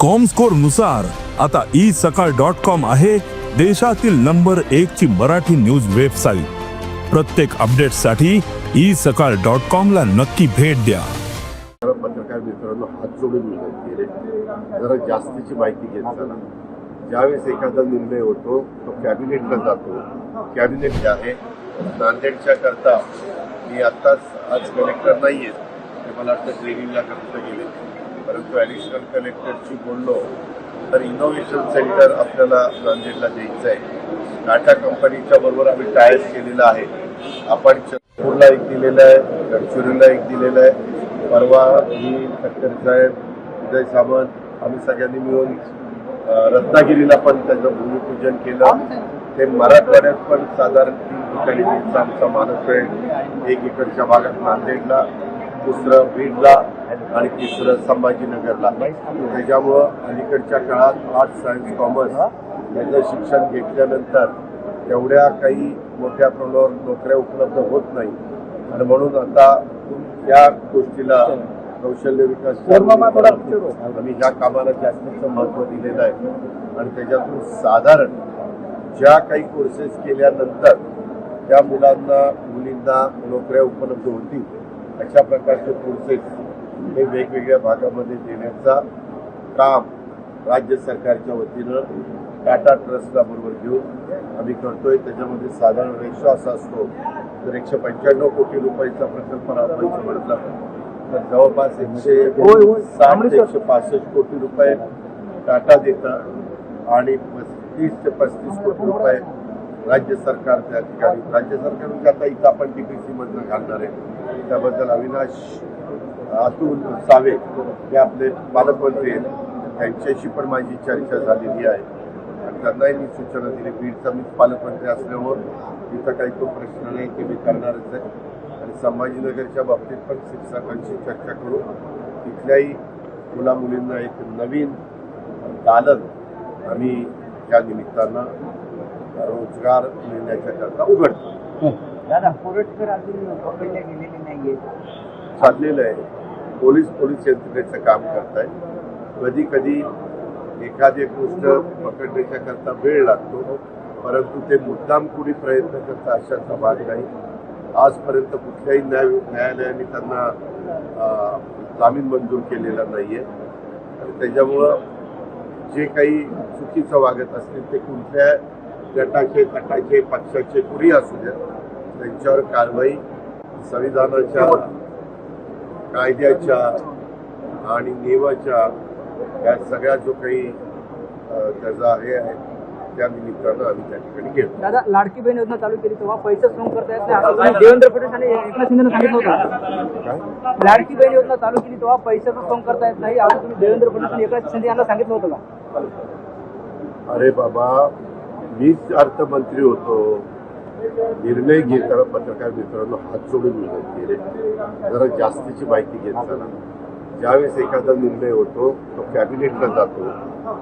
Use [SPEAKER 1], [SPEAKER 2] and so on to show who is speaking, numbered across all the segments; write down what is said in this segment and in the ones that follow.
[SPEAKER 1] कॉमस्कोरनुसार आता ई सकाळ dot com आहे देशातील नंबर एक ची मराठी न्यूज वेबसाईट प्रत्येक अपडेटसाठी ई सकाळ डॉट कॉम ला नक्की भेट द्या.
[SPEAKER 2] पत्रकार मित्रांनो हात जोडून विनंती आहे. जरा जास्तीची माहिती घेत चला. ज्यावेळेस एखादा निर्णय होतो तो कॅबिनेटला जातो. कॅबिनेट जे आहे नांदेडच्या करता मी आत्ताच आज कलेक्टर नाही आहेत ते मला वाटतं ट्रेनिंगला करता गेले. परंतु ॲडिशनल कलेक्टरशी बोललो तर इनोव्हेशन सेंटर आपल्याला नांदेडला द्यायचं आहे टाटा कंपनीच्या बरोबर आम्ही टायर्स केलेला आहे. आपण चंद्रपूरला एक दिलेलं आहे गडचिरोलीला एक दिलेलं आहे. परवा मी खटकर साहेब उदय सामंत आम्ही सगळ्यांनी मिळून रत्नागिरीला पण त्याचं भूमिपूजन केलं. ते मराठवाड्यात पण साधारण तीन ठिकाणी आमचा मानस आहे. एक इकडच्या भागात नांदेडला. दुसरं बीडला आणि तिसरं संभाजीनगरला. त्याच्यामुळं अलीकडच्या काळात आर्ट्स सायन्स कॉमर्स याचं शिक्षण घेतल्यानंतर तेवढ्या काही मोठ्या प्रमाणावर नोकऱ्या उपलब्ध होत नाही. आणि म्हणून आता या गोष्टीला कौशल्य विकास आम्ही ह्या कामाला जास्तीचं महत्त्व दिलेलं आहे आणि त्याच्यातून साधारण ज्या काही कोर्सेस केल्यानंतर त्या मुलांना मुलींना नोकऱ्या उपलब्ध होतील अशा प्रकारचे कोर्सेस हे वेगवेगळ्या भागामध्ये देण्याचा काम राज्य सरकारच्या वतीनं टाटा ट्रस्टला बरोबर घेऊन आम्ही करतोय. त्याच्यामध्ये साधारण रेशो असा असतो तर एकशे पंच्याण्णव कोटी रुपयाचा प्रकल्प राबवायचं म्हटलं. तर जवळपास एकशे साठ ते एकशे पासष्ट कोटी रुपये टाटा देतं आणि पस्तीस ते पस्तीस कोटी रुपये राज्य सरकार त्या ठिकाणी राज्य सरकारमध्ये म्हणजे आता इथं आपण टीपीसी मधनं घालणार आहे त्याबद्दल अविनाश अतुल सावे हे आपले पालकमंत्री आहेत. त्यांच्याशी पण माझी चर्चा झालेली आहे. आणि त्यांनाही मी सूचना दिली बीडचा मी पालकमंत्री असल्यामुळं तिथं काही तो प्रश्न नाही की मी करणारच आहे. आणि संभाजीनगरच्या बाबतीत पण शिक्षकांशी चर्चा करू. तिथल्याही मुला मुलींना एक नवीन दालन आम्ही या निमित्तानं रोजगार मिळण्याच्या करता उघडतो
[SPEAKER 3] दादा कोरटकर अजून पकडले गेलेले नाहीये.
[SPEAKER 2] चाललेलं आहे. पोलीस पोलीस यंत्रणेचं काम करताय कधी कधी एखादी गोष्ट पकडण्याच्या करता वेळ लागतो परंतु ते मुद्दाम कुणी प्रयत्न करता अशाचा भाग नाही. आजपर्यंत कुठल्याही न्याय न्यायालयाने त्यांना जामीन मंजूर केलेला नाहीये. आणि त्याच्यामुळं जे काही चुकीचं वागत असतील ते कुठल्या गटाचे तटाचे पक्षाचे कुणी असू द्या त्यांच्यावर कारवाई संविधानाच्या कायद्याच्या आणि नियमाच्या या सगळ्या जो काही त्याचा हे आहे त्या निमित्तानं आम्ही त्या ठिकाणी घेतो
[SPEAKER 4] दादा लाडकी बहीण योजना चालू केली तेव्हा पैसे श्रम करता येत नाही. देवेंद्र फडणवीस आणि एकनाथ शिंदेने सांगितलं होतं. लाडकी बहीण योजना चालू केली तेव्हा पैशाचा श्रम करता येत नाही. असं तुम्ही देवेंद्र फडणवीस आणि एकनाथ शिंदे यांना सांगितलं होतं का?
[SPEAKER 2] अरे बाबा मीच अर्थमंत्री होतो. निर्णय घेताना पत्रकार मित्रांनो हात जोडून विनंती गेले जरा जास्तीची माहिती घेत जाणार ज्यावेळेस एखादा निर्णय होतो तो कॅबिनेटला जातो.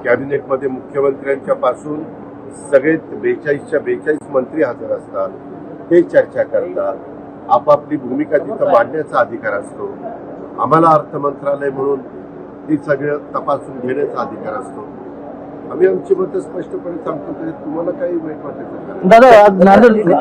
[SPEAKER 2] कॅबिनेटमध्ये मुख्यमंत्र्यांच्या पासून सगळे बेचाळीसच्या बेचाळीस मंत्री हजर असतात. ते चर्चा करतात. आपापली भूमिका तिथं मांडण्याचा अधिकार असतो. आम्हाला अर्थ मंत्रालय म्हणून ती सगळं तपासून घेण्याचा अधिकार असतो. आम्ही आमची मतं स्पष्टपणे सांगतो तरी तुम्हाला काही वाईट वाटत नाही.
[SPEAKER 4] दादा नांदेड